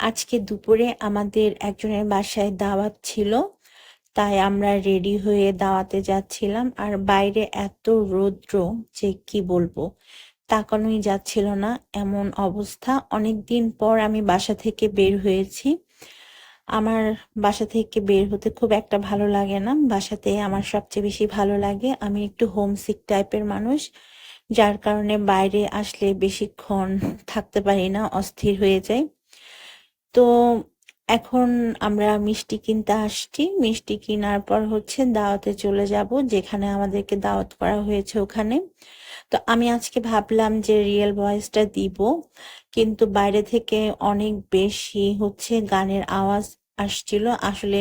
আজকে দুপুরে আমাদের একজনের বাসায় দাওয়াত ছিল, তাই আমরা রেডি হয়ে দাওয়াতে যাচ্ছিলাম। আর বাইরে এত রৌদ্র যে কি বলব, তাকানোই যাচ্ছিল না, এমন অবস্থা। অনেক দিন পর আমি বাসা থেকে বের হয়েছি। আমার বাসা থেকে বের হতে খুব একটা ভালো লাগে না, বাসাতে আমার সবচেয়ে বেশি ভালো লাগে। আমি একটু হোমসিক টাইপের মানুষ, যার কারণে বাইরে আসলে বেশিক্ষণ থাকতে পারি না, অস্থির হয়ে যায় তো এখন আমরা মিষ্টি কিনতে আসছি। মিষ্টি কেনার পর হচ্ছে দাওয়াতে চলে যাব, যেখানে আমাদেরকে দাওয়াত করা হয়েছে ওখানে। তো আমি আজকে ভাবলাম যে রিয়েল ভয়েসটা দিব, কিন্তু বাইরে থেকে অনেক বেশি হচ্ছে গানের আওয়াজ আসছিল। আসলে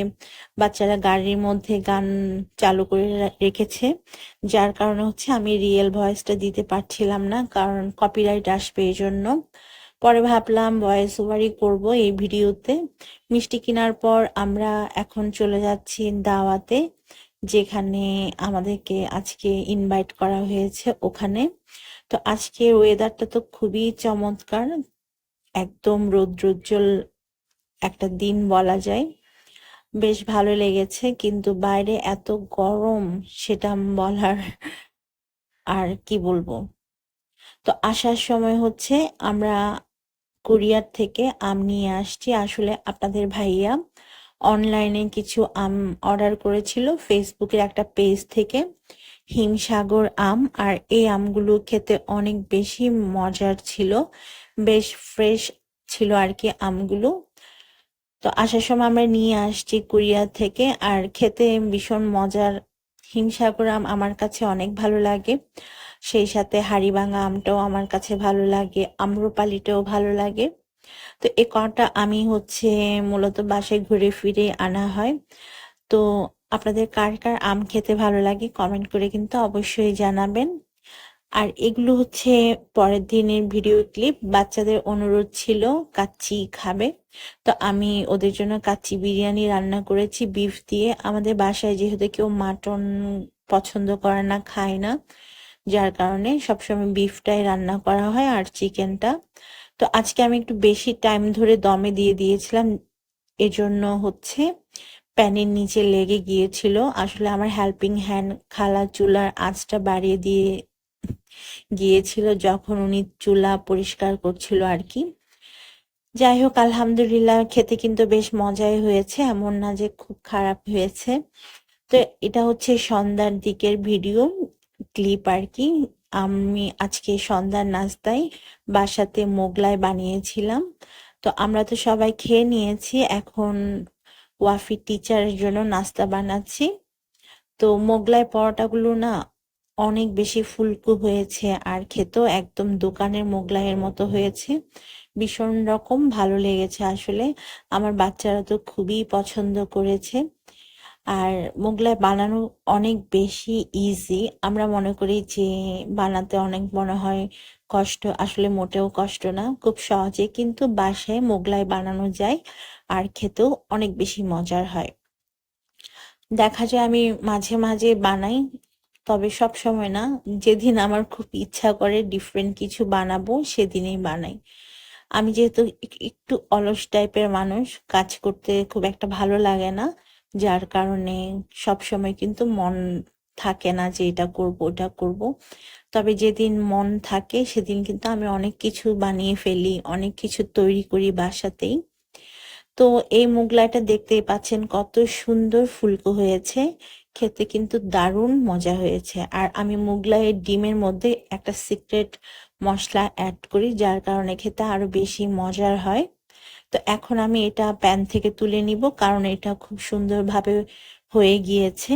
বাচ্চারা গাড়ির মধ্যে গান চালু করে রেখেছে, যার কারণে হচ্ছে আমি রিয়েল ভয়েসটা দিতে পারছিলাম না, কারণ কপিরাইট আসবে এই জন্য পরে ভাবলাম ভয়েস ওভারই করব এই ভিডিওতে। মিষ্টি কেনার পর আমরা এখন চলে যাচ্ছি দাওয়াতে, যেখানে আমাদেরকে আজকে ইনভাইট করা হয়েছে ওখানে। তো আজকের ওয়েদারটা তো খুবই চমৎকার, একদম রৌদ্রোজ্জ্বল একটা দিন বলা যায়। বেশ ভালো লেগেছে, কিন্তু বাইরে এত গরম সেটা বলার আর কি বলব? তো আসার সময় হচ্ছে আমরা কুরিয়ার থেকে আম নিয়ে আসছি। আসলে আপনাদের ভাইয়া অনলাইনে কিছু আম অর্ডার করেছিল ফেসবুকের একটা পেজ থেকে হিমসাগর আম, আর এই আমগুলো খেতে অনেক বেশি মজার ছিল, বেশ ফ্রেশ ছিল আর কি আমগুলো। তো আসার সময় আমরা নিয়ে আসছি কুরিয়ার থেকে, আর খেতে ভীষণ মজার হিমসাগর আম আমার কাছে অনেক ভালো লাগে। সেই সাথে হাড়িভাঙা আমটাও আমার কাছে ভালো লাগে, আম্রপালিটাও ভালো লাগে। তো এ কটা আমি হচ্ছে মূলত বাসায় ঘুরে ফিরে আনা হয়। তো আপনাদের কার কার আম খেতে ভালো লাগে কমেন্ট করে কিন্তু অবশ্যই জানাবেন। আর এগুলো হচ্ছে পরের দিনের ভিডিও ক্লিপ। বাচ্চাদের অনুরোধ ছিল কাচ্চি খাবে। তো আমি ওদের জন্য কাচ্চি বিরিয়ানি রান্না করেছি, বিফ দিয়ে। আমাদের বাসায় যেহেতু কেউ মাটন পছন্দ করে না, খায় না, যার কারণে সবসময় বিফটাই রান্না করা হয় আর চিকেনটা। তো আজকে আমি একটু বেশি টাইম ধরে দমে দিয়ে দিয়েছিলাম। এজন্য হচ্ছে প্যানের নিচে লেগে গিয়েছিল। আসলে আমার হেল্পিং হ্যান্ড খালা চুলার আঁচটা বাড়িয়ে দিয়ে গিয়েছিল যখন উনি চুলা পরিষ্কার করছিল আর কি। যাই হোক, আলহামদুলিল্লাহ খেতে কিন্তু বেশ মজাই হয়েছে, এমন না যে খুব খারাপ হয়েছে। তো এটা হচ্ছে সন্ধ্যার দিকের ভিডিও ক্লিপ আর কি। আমি আজকে সন্ধ্যার নাস্তায় বাসাতে মোগলাই বানিয়েছিলাম। তো আমরা তো সবাই খেয়ে নিয়েছি, এখন ওয়াফি টিচারের জন্য নাস্তা বানাচ্ছি। তো মোগলাই পরোটাগুলো না অনেক বেশি ফুলকু হয়েছে আর খেতেও একদম দোকানের মোগলাইয়ের মতো হয়েছে। ভীষণ রকম ভালো লেগেছে আসলে। আমার বাচ্চারা তো খুবই পছন্দ করেছে। আর মোগলাই বানানো অনেক বেশি ইজি আমরা মনে করি যে বানাতে অনেক মনে হয় কষ্ট। আসলে মোটেও কষ্ট না, খুব সহজে। কিন্তু বাসায় মোগলাই বানানো যায় আর খেতেও অনেক বেশি মজার হয়। দেখা যায় আমি মাঝে মাঝে বানাই। তবে সব সময় না, যেদিন আমার খুব ইচ্ছা করে ডিফারেন্ট কিছু বানাবো, সেদিনেই বানাই। আমি যেহেতু একটু অলস টাইপের মানুষ, কাজ করতে খুব একটা ভালো লাগে না, যার কারণে সব সময় কিন্তু মন থাকে না যে এটা করব, ওটা করব। তবে যেদিন মন থাকে, সেদিন কিন্তু আমি অনেক কিছু বানিয়ে ফেলি, অনেক কিছু তৈরি করি বাসাতেই। তো এই মোগলাইটা দেখতেই পাচ্ছেন কত সুন্দর ফুলকো হয়েছে। খেতে কিন্তু দারুণ মজা হয়েছে। আর আমি মোগলাইয়ের ডিমের মধ্যে একটা সিক্রেট মশলা অ্যাড করি, যার কারণে খেতে আরও বেশি মজার হয়। তো এখন আমি এটা প্যান থেকে তুলে নিব, কারণ এটা খুব সুন্দরভাবে হয়ে গিয়েছে।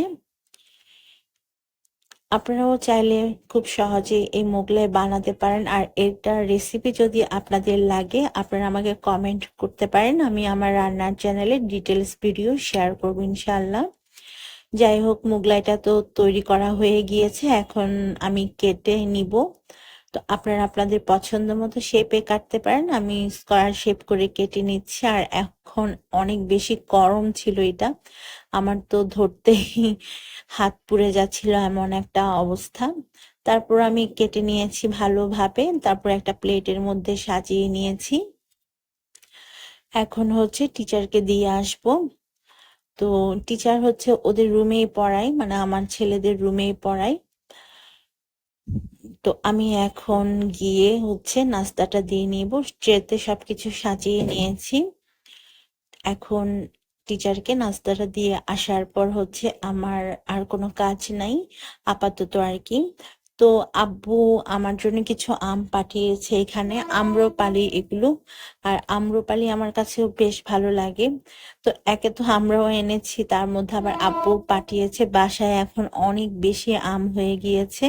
আপনারাও চাইলে খুব সহজে এই মোগলাই বানাতে পারেন। আর এটার রেসিপি যদি আপনাদের লাগে, আপনারা আমাকে কমেন্ট করতে পারেন। আমি আমার রান্নার চ্যানেলে ডিটেলস ভিডিও শেয়ার করব ইনশাল্লাহ যাই হোক, মোগলাইটা তো তৈরি করা হয়ে গিয়েছে, এখন আমি কেটে নিব। তো আপনারা আপনাদের পছন্দ মতো শেপে কাটতে পারেন, আমি স্কোয়ার শেপ করে কেটে নিচ্ছি, আর এখন অনেক বেশি গরম ছিল এটা। আমার তো ধরতেই হাত পুড়ে যাচ্ছিল এমন একটা অবস্থা। তারপর আমি কেটে নিয়েছি ভালোভাবে, তারপর একটা প্লেটের মধ্যে সাজিয়ে নিয়েছি। এখন হচ্ছে টিচারকে দিয়ে আসব। তো টিচার হচ্ছে ওদের রুমেই পড়ায় মানে আমার ছেলেদের রুমেই পড়ায়। তো আমি এখন গিয়ে হচ্ছে নাস্তাটা দিয়ে নিব ট্রেতে সবকিছু সাজিয়ে নিয়েছি। এখন টিচারকে নাস্তাটা দিয়ে আসার পর হচ্ছে আমার আর কোনো কাজ নাই, আপাতত আর কি। তো আব্বু আমার জন্য কিছু আম পাঠিয়েছে এখানে আম্রপালি এগুলো। আর আম্রপালি আমার কাছেও বেশ ভালো লাগে। তো একে তো আমরাও এনেছি তার মধ্যে আবার আব্বু পাঠিয়েছে। বাসায় এখন অনেক বেশি আম হয়ে গিয়েছে।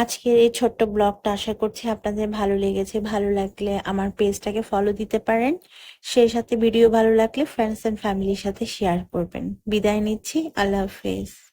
আজকের এই ছোট্ট ব্লগটা আশা করছি আপনাদের ভালো লেগেছে। ভালো লাগলে আমার পেজটাকে ফলো দিতে পারেন। সেই সাথে ভিডিও ভালো লাগলে ফ্রেন্ডস অ্যান্ড ফ্যামিলির সাথে শেয়ার করবেন। বিদায় নিচ্ছি। আল্লাহ হাফেজ।